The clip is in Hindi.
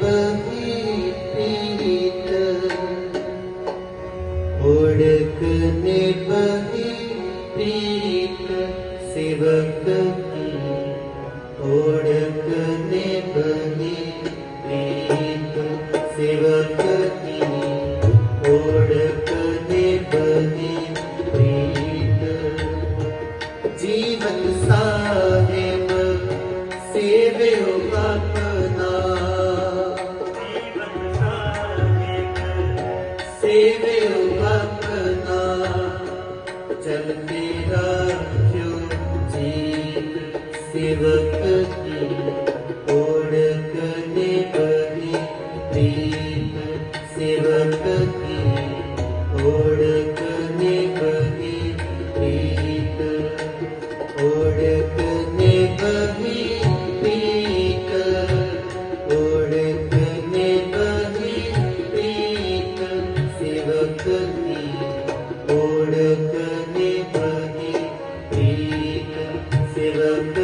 बहि प्रीत ओडेबे प्रीत सिवक ओडेबी प्रीत सेवक सेवे अपना चलते राख्यो जीत सेवक की ओढ़ सेवक की ओळखने परी प्रीत सेवक